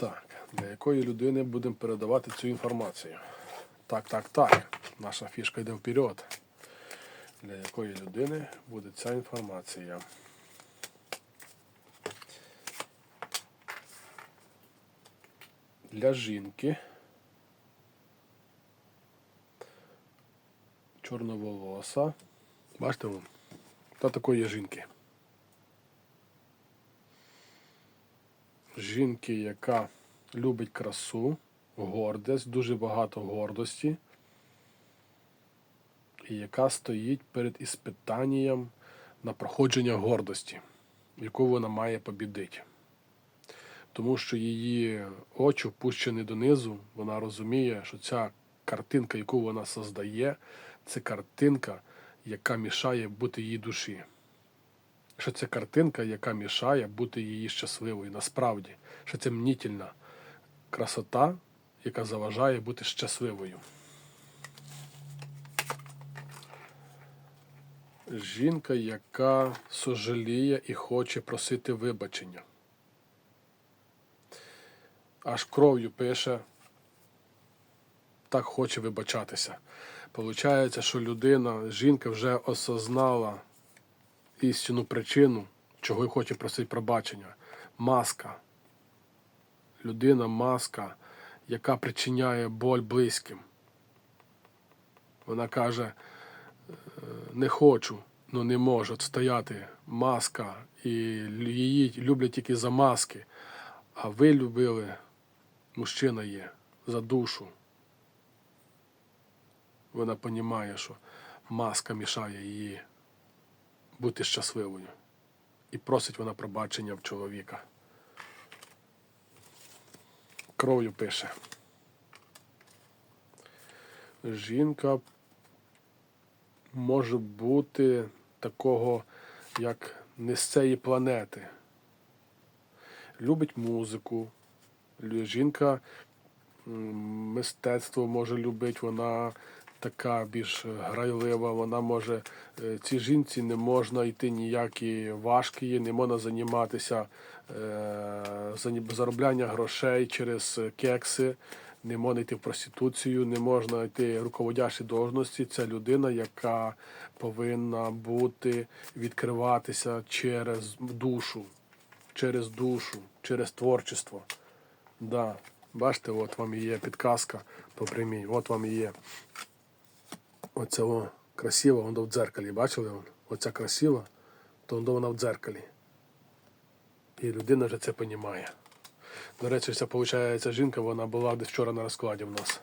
Так, для якої людини будемо передавати цю інформацію? Так, так, так. Наша фішка йде вперед. Для якої людини буде ця інформація? Для жінки. Чорноволоса. Бачите, вон, та такої жінки. Жінки, яка любить красу, гордість, дуже багато гордості, і яка стоїть перед іспитанням на проходження гордості, яку вона має побідити. Тому що її очі впущені донизу, вона розуміє, що ця картинка, яку вона создає, це картинка, яка мішає бути її душі. Що це картинка, яка мішає бути її щасливою. Насправді, що це мнітільна красота, яка заважає бути щасливою. Жінка, яка сожаліє і хоче просити вибачення. Аж кров'ю пише, так хоче вибачатися. Получається, що людина, жінка вже осознала істинну причину, чого й хоче просити пробачення. Маска. Людина маска, яка причиняє боль близьким. Вона каже, «Е, не хочу, ну не можу стояти. Маска. І її люблять тільки за маски. А ви любили, мужчина є, за душу. Вона розуміє, що маска мішає її бути щасливою. І просить вона пробачення в чоловіка. Кров'ю пише. Жінка може бути такого, як не з цієї планети. Любить музику. Жінка мистецтво може любити, вона така більш грайлива, вона може. е, Цій жінці не можна йти ніякі важкі, не можна займатися е, заробляння грошей через кекси, не можна йти в проституцію, не можна йти в руководящі должності. Це людина, яка повинна бути відкриватися через душу, через душу, через творчество. Да. Бачите, от вам і є підказка по прямій, от вам і є. Оце о, красиво, воно в дзеркалі. Бачили? Оця красива, то воно вона в дзеркалі. І людина вже це розуміє. До речі, ця виходить, жінка, вона була десь вчора на розкладі в нас.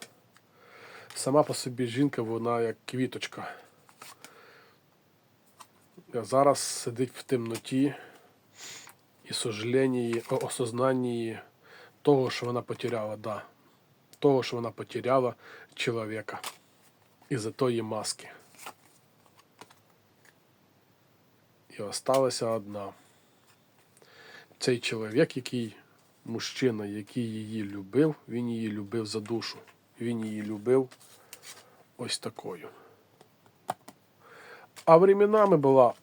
Сама по собі жінка, вона як квіточка. А зараз сидить в темноті і сожаленні, осознанні того, що вона потеряла, да. Того, що вона потеряла чоловіка із-за тої маски. І осталася одна. Цей чоловік, який мужчина, який її любив, він її любив за душу. Він її любив ось такою. А временами була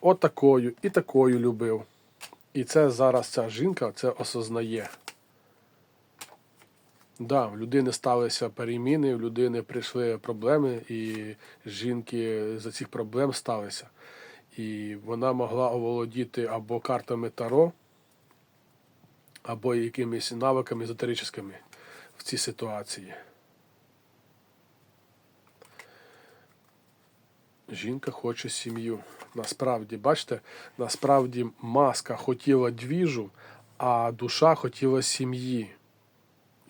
отакою і такою любив. І це зараз ця жінка це осознає. Да, в людини сталися переміни, в людини прийшли проблеми, і жінки за цих проблем сталися. І вона могла оволодіти або картами Таро, або якимись навиками езотеричними в цій ситуації. Жінка хоче сім'ю. Насправді, бачите, насправді маска хотіла двіжу, а душа хотіла сім'ї.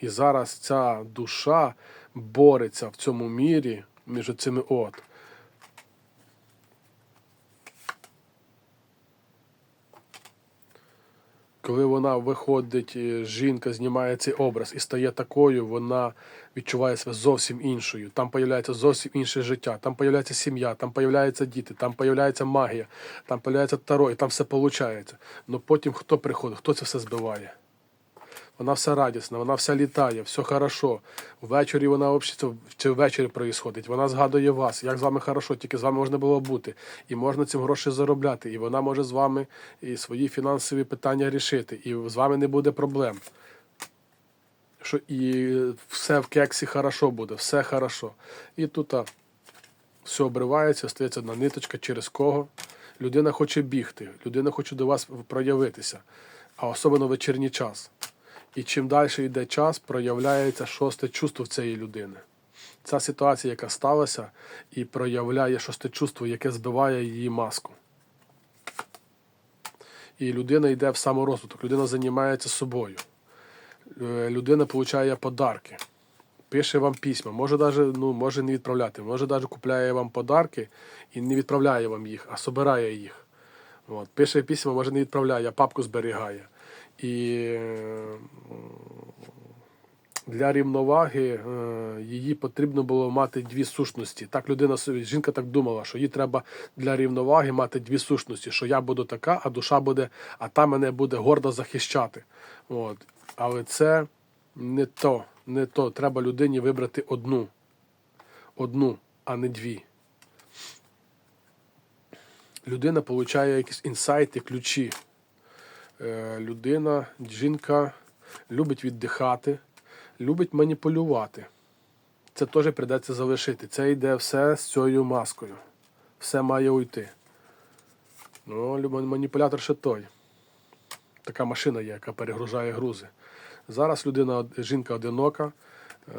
І зараз ця душа бореться в цьому мірі між цими от. Коли вона виходить, е, жінка знімає цей образ і стає такою, вона відчуває себе зовсім іншою. Там появляється зовсім інше життя, там появляється сім'я, там появляються діти, там появляється магія, там появляється таро, і там все виходить. Ну потім хто приходить, хто це все збиває? Вона вся радісна, вона вся літає, все хорошо. Ввечері вона взагалі ввечері проїсходить. Вона згадує вас, як з вами хорошо, тільки з вами можна було бути. І можна цим гроші заробляти. І вона може з вами і свої фінансові питання рішити. І з вами не буде проблем. що і все в кексі хорошо буде, все хорошо. І тут все обривається, стається одна ниточка, через кого. Людина хоче бігти, людина хоче до вас проявитися, а особливо вечірній час. І чим далі йде час, проявляється шосте чувство в цієї людини. Ця ситуація, яка сталася, і проявляє шосте чувство, яке збиває її маску. І людина йде в саморозвиток, людина займається собою. Е, Людина отримує подарки, пише вам письма, може даже, ну, може не відправляти, може навіть купляє вам подарки і не відправляє вам їх, а собирає їх. От. Пише письма, може не відправляє, а папку зберігає. І е, для рівноваги е, її потрібно було мати дві сущності. Так людина жінка так думала, що їй треба для рівноваги мати дві сущності, що я буду така, а душа буде, а та мене буде гордо захищати. От. Але це не то, не то. Треба людині вибрати одну. Одну, а не дві. Людина отримує якісь інсайти, ключі. Е, Людина, жінка любить віддихати, любить маніпулювати. Це теж прийдеться залишити. Це йде все з цією маскою. Все має уйти. Ну, маніпулятор ще той. Така машина є, яка перегружає грузи. Зараз людина, жінка одинока. Е,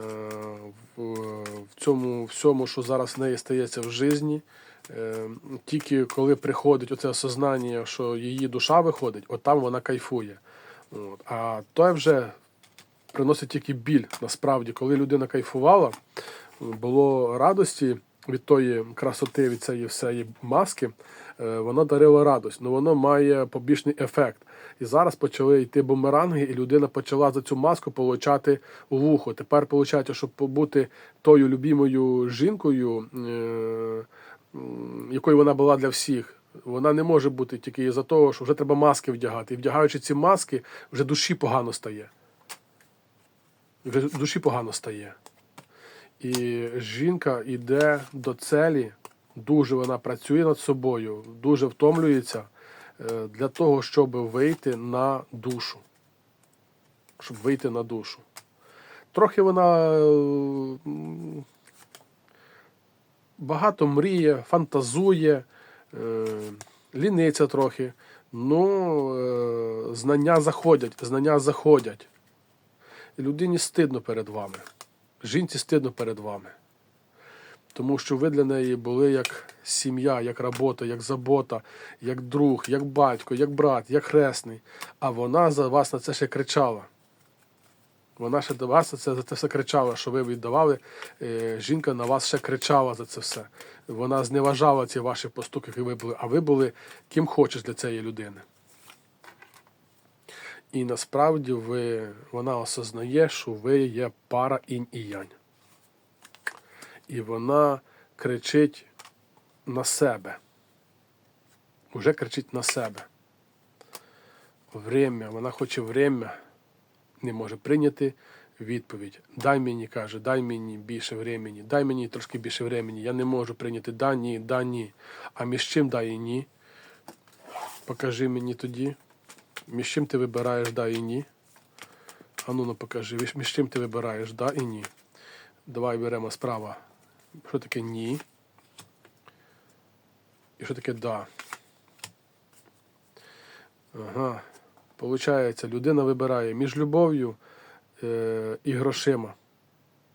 В, цьому всьому, що зараз в неї стається в житті, е, тільки коли приходить оце осознання, що її душа виходить, от там вона кайфує. От. А той вже приносить тільки біль. Насправді, коли людина кайфувала, було радості від тої красоти, від цієї всієї маски, е, воно дарило радость, але воно має побічний ефект. І зараз почали йти бумеранги, і людина почала за цю маску получати у вухо. Тепер виходить, щоб бути тою любімою жінкою, е, якою вона була для всіх. Вона не може бути тільки із-за того, що вже треба маски вдягати. І вдягаючи ці маски, вже душі погано стає. Вже душі погано стає. І жінка йде до целі, дуже вона працює над собою, дуже втомлюється е, для того, щоб вийти на душу. Щоб вийти на душу. Трохи вона е, багато мріє, фантазує, е, ліниться трохи. Ну, знання заходять, знання заходять. І людині стидно перед вами. Жінці стидно перед вами. Тому що ви для неї були як сім'я, як робота, як забота, як друг, як батько, як брат, як хресний. А вона за вас на це ще кричала. Вона ще до вас на це, за це все кричала, що ви віддавали. Е, жінка на вас ще кричала за це все. Вона зневажала ці ваші поступки, які ви були, а ви були ким хочеш для цієї людини. І насправді ви, вона осознає, що ви є пара інь і янь. І вона кричить на себе. Уже кричить на себе. Время, вона хоче время, не може прийняти відповідь. Дай мені, каже, дай мені більше времени, дай мені трошки більше времени. Я не можу прийняти да, ні, да, ні. А між чим да і ні? Покажи мені тоді. Між чим ти вибираєш да і ні? А ну, покажи, між чим ти вибираєш да і ні. Давай беремо справа. Що таке ні? І що таке да? Ага. Получається, людина вибирає між любов'ю е, і грошима,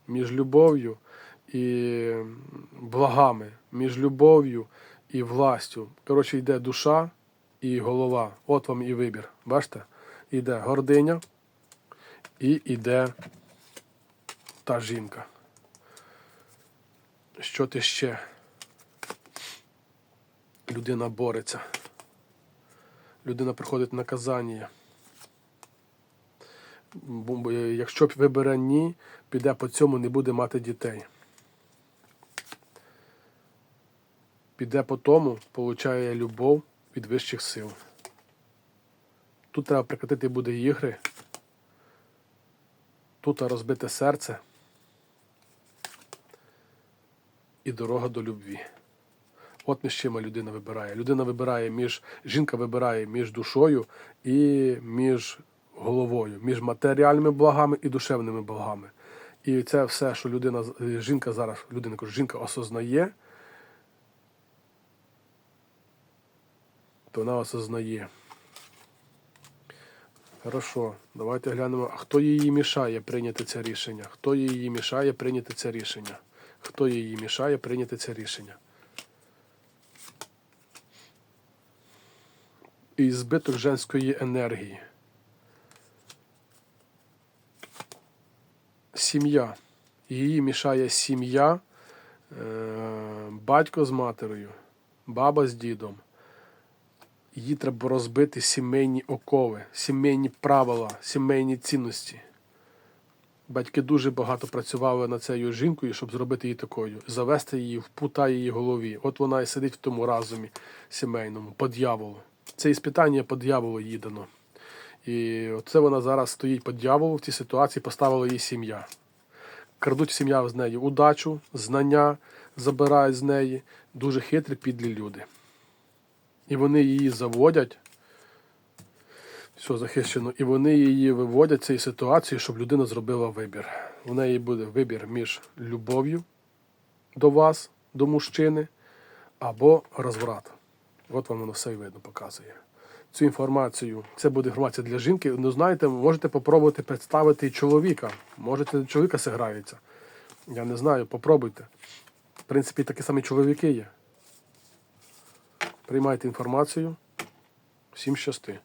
між любов'ю і благами, між любов'ю і властю. Коротше, йде душа і голова. От вам і вибір. Бачите? Іде гординя і йде та жінка. Що ти ще? Людина бореться. Людина приходить. Бо- бо Якщо вибере ні, піде по цьому, не буде мати дітей. Піде по тому, получає любов від вищих сил. Тут треба прекратити буде ігри. Тут розбите серце і дорога до любві. От між чим людина вибирає. Людина вибирає між, жінка вибирає між душою і між головою між матеріальними благами і душевними благами. І це все, що людина, жінка зараз, людина жінка осознає, то вона осознає. Хорошо, давайте глянемо, а хто її мішає прийняти це рішення? Хто її мішає прийняти це рішення? Хто її мішає прийняти це рішення? І збиток женської енергії. Сім'я. Її мішає сім'я, е, батько з матерою, баба з дідом. Її треба розбити сімейні окови, сімейні правила, сімейні цінності. Батьки дуже багато працювали над цією жінкою, щоб зробити її такою, завести її в пута її голові. От вона і сидить в тому разумі сімейному, по дьяволу. Це іспитання по дьяволу їй. І оце вона зараз стоїть по дьяволу в цій ситуації, поставила її сім'я. Крадуть сім'я з неї удачу, знання забирають з неї. Дуже хитрі підлі люди. І вони її заводять. Все захищено. І вони її виводять з цієї ситуації, щоб людина зробила вибір. У неї буде вибір між любов'ю до вас, до мужчини, або розврат. От вам воно все і видно показує. Цю інформацію, це буде інформація для жінки. Ну, знаєте, можете попробувати представити і чоловіка. Можете чоловіка зіграється. Я не знаю, попробуйте. В принципі, такі самі чоловіки є. Приймайте інформацію. Всім щасти.